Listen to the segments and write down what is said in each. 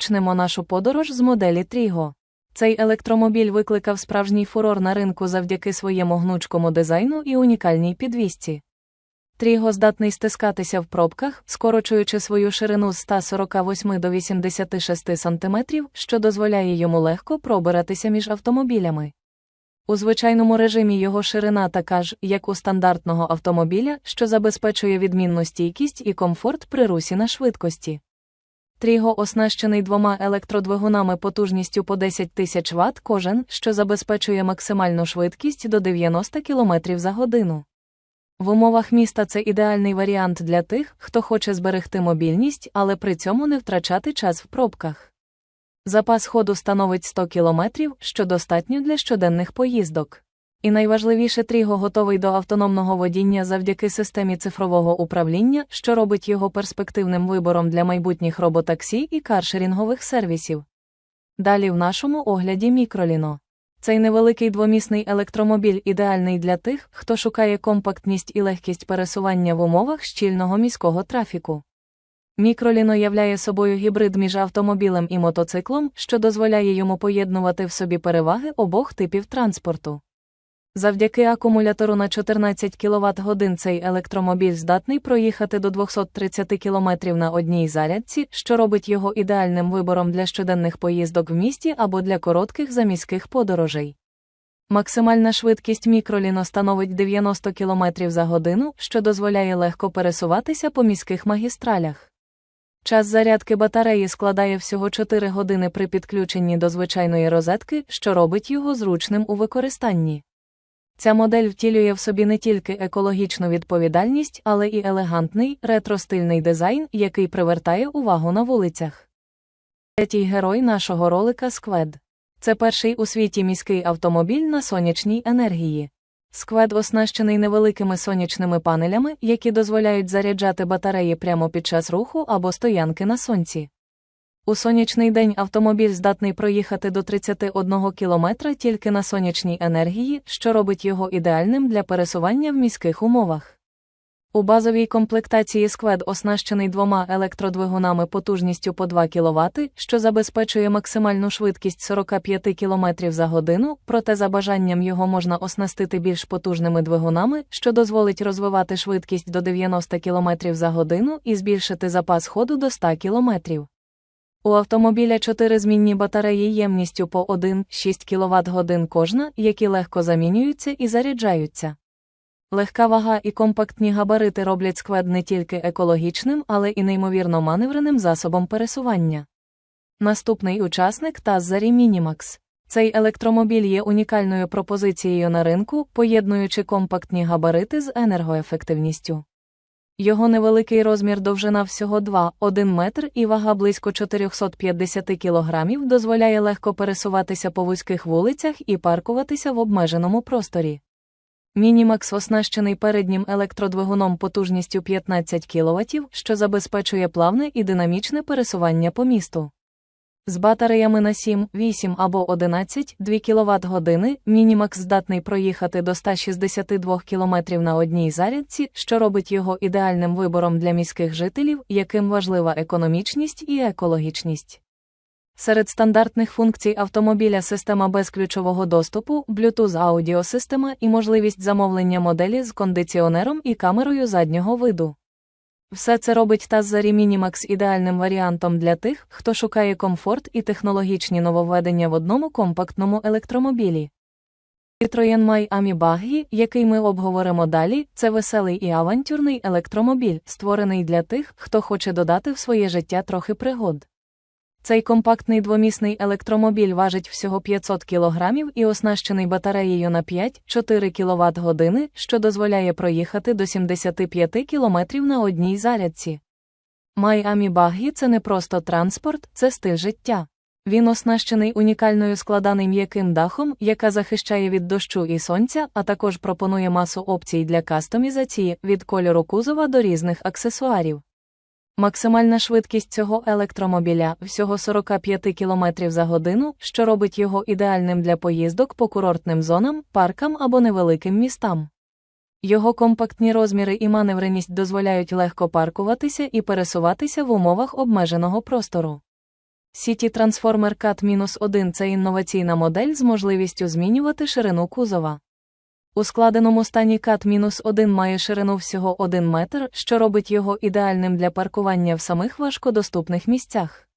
Почнемо нашу подорож з моделі Тріго. Цей електромобіль викликав справжній фурор на ринку завдяки своєму гнучкому дизайну і унікальній підвісці. Тріго здатний стискатися в пробках, скорочуючи свою ширину з 148 до 86 см, що дозволяє йому легко пробиратися між автомобілями. У звичайному режимі його ширина така ж, як у стандартного автомобіля, що забезпечує відмінну стійкість і комфорт при русі на швидкості. Тріго оснащений двома електродвигунами потужністю по 10 тисяч Вт кожен, що забезпечує максимальну швидкість до 90 км за годину. В умовах міста це ідеальний варіант для тих, хто хоче зберегти мобільність, але при цьому не втрачати час в пробках. Запас ходу становить 100 км, що достатньо для щоденних поїздок. І найважливіше Тріго готовий до автономного водіння завдяки системі цифрового управління, що робить його перспективним вибором для майбутніх роботаксі і каршерінгових сервісів. Далі в нашому огляді мікроліно. Цей невеликий двомісний електромобіль ідеальний для тих, хто шукає компактність і легкість пересування в умовах щільного міського трафіку. Мікроліно являє собою гібрид між автомобілем і мотоциклом, що дозволяє йому поєднувати в собі переваги обох типів транспорту. Завдяки акумулятору на 14 кВт цей електромобіль здатний проїхати до 230 км на одній зарядці, що робить його ідеальним вибором для щоденних поїздок в місті або для коротких заміських подорожей. Максимальна швидкість мікроліно становить 90 км за годину, що дозволяє легко пересуватися по міських магістралях. Час зарядки батареї складає всього 4 години при підключенні до звичайної розетки, що робить його зручним у використанні. Ця модель втілює в собі не тільки екологічну відповідальність, але і елегантний, ретро-стильний дизайн, який привертає увагу на вулицях. Третій герой нашого ролика Сквед. Це перший у світі міський автомобіль на сонячній енергії. Сквед оснащений невеликими сонячними панелями, які дозволяють заряджати батареї прямо під час руху або стоянки на сонці. У сонячний день автомобіль здатний проїхати до 31 км тільки на сонячній енергії, що робить його ідеальним для пересування в міських умовах. У базовій комплектації сквед оснащений двома електродвигунами потужністю по 2 кВт, що забезпечує максимальну швидкість 45 км за годину, проте за бажанням його можна оснастити більш потужними двигунами, що дозволить розвивати швидкість до 90 км за годину і збільшити запас ходу до 100 км. У автомобіля 4 змінні батареї ємністю по 1,6 кВт кожна, які легко замінюються і заряджаються. Легка вага і компактні габарити роблять сквед не тільки екологічним, але і неймовірно маневреним засобом пересування. Наступний учасник Тазарі Мінімакс. Цей електромобіль є унікальною пропозицією на ринку, поєднуючи компактні габарити з енергоефективністю. Його невеликий розмір довжина всього 2,1 метр і вага близько 450 кілограмів дозволяє легко пересуватися по вузьких вулицях і паркуватися в обмеженому просторі. Мінімакс оснащений переднім електродвигуном потужністю 15 кВт, що забезпечує плавне і динамічне пересування по місту. З батареями на 7, 8 або 11 2 кВт Мінімакс здатний проїхати до 162 км на одній зарядці, що робить його ідеальним вибором для міських жителів, яким важлива економічність і екологічність. Серед стандартних функцій автомобіля система безключового доступу, Bluetooth аудіосистема і можливість замовлення моделі з кондиціонером і камерою заднього виду. Все це робить Тазарі Мінімакс ідеальним варіантом для тих, хто шукає комфорт і технологічні нововведення в одному компактному електромобілі. Citroen Miami Buggy, який ми обговоримо далі, це веселий і авантюрний електромобіль, створений для тих, хто хоче додати в своє життя трохи пригод. Цей компактний двомісний електромобіль важить всього 500 кг і оснащений батареєю на 5-4 кВт що дозволяє проїхати до 75 км на одній зарядці. Майамі Баггі це не просто транспорт, це стиль життя. Він оснащений унікальною складаним м'яким дахом, яка захищає від дощу і сонця, а також пропонує масу опцій для кастомізації від кольору кузова до різних аксесуарів. Максимальна швидкість цього електромобіля всього 45 км за годину, що робить його ідеальним для поїздок по курортним зонам, паркам або невеликим містам. Його компактні розміри і маневреність дозволяють легко паркуватися і пересуватися в умовах обмеженого простору. City Transformer CAT-1 – це інноваційна модель з можливістю змінювати ширину кузова. У складеному стані CAT-1 має ширину всього 1 метр, що робить його ідеальним для паркування в самих важкодоступних місцях.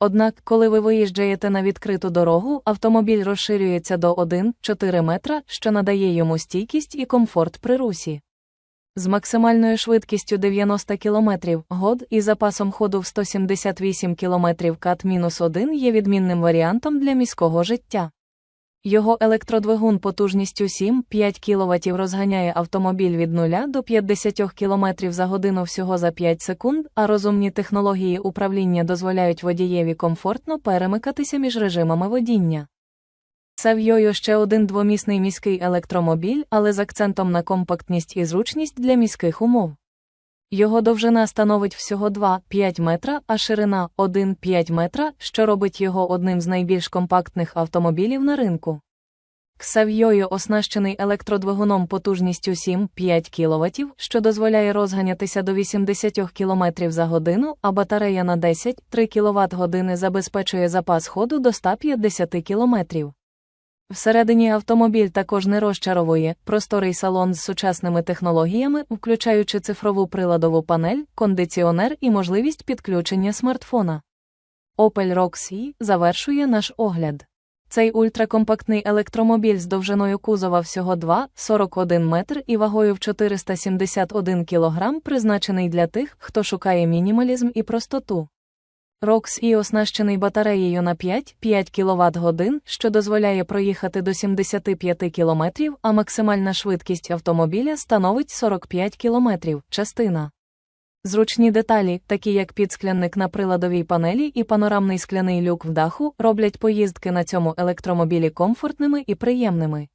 Однак, коли ви виїжджаєте на відкриту дорогу, автомобіль розширюється до 1,4 метра, що надає йому стійкість і комфорт при русі. З максимальною швидкістю 90 км год і запасом ходу в 178 км КАТ-1 є відмінним варіантом для міського життя. Його електродвигун потужністю 7-5 кВт розганяє автомобіль від 0 до 50 км за годину всього за 5 секунд, а розумні технології управління дозволяють водієві комфортно перемикатися між режимами водіння. Савйою ще один двомісний міський електромобіль, але з акцентом на компактність і зручність для міських умов. Його довжина становить всього 2,5 метра, а ширина 1,5 метра, що робить його одним з найбільш компактних автомобілів на ринку. Ксавйою оснащений електродвигуном потужністю 7-5 кВт, що дозволяє розганятися до 80 км за годину, а батарея на 10-3 кВт години забезпечує запас ходу до 150 км. Всередині автомобіль також не розчаровує просторий салон з сучасними технологіями, включаючи цифрову приладову панель, кондиціонер і можливість підключення смартфона. Opel Roxy завершує наш огляд. Цей ультракомпактний електромобіль з довжиною кузова всього 2,41 метр і вагою в 471 кг призначений для тих, хто шукає мінімалізм і простоту. ROX і оснащений батареєю на 5-5 кВт годин, що дозволяє проїхати до 75 км, а максимальна швидкість автомобіля становить 45 км. Частина. Зручні деталі, такі як підскляник на приладовій панелі і панорамний скляний люк в даху, роблять поїздки на цьому електромобілі комфортними і приємними.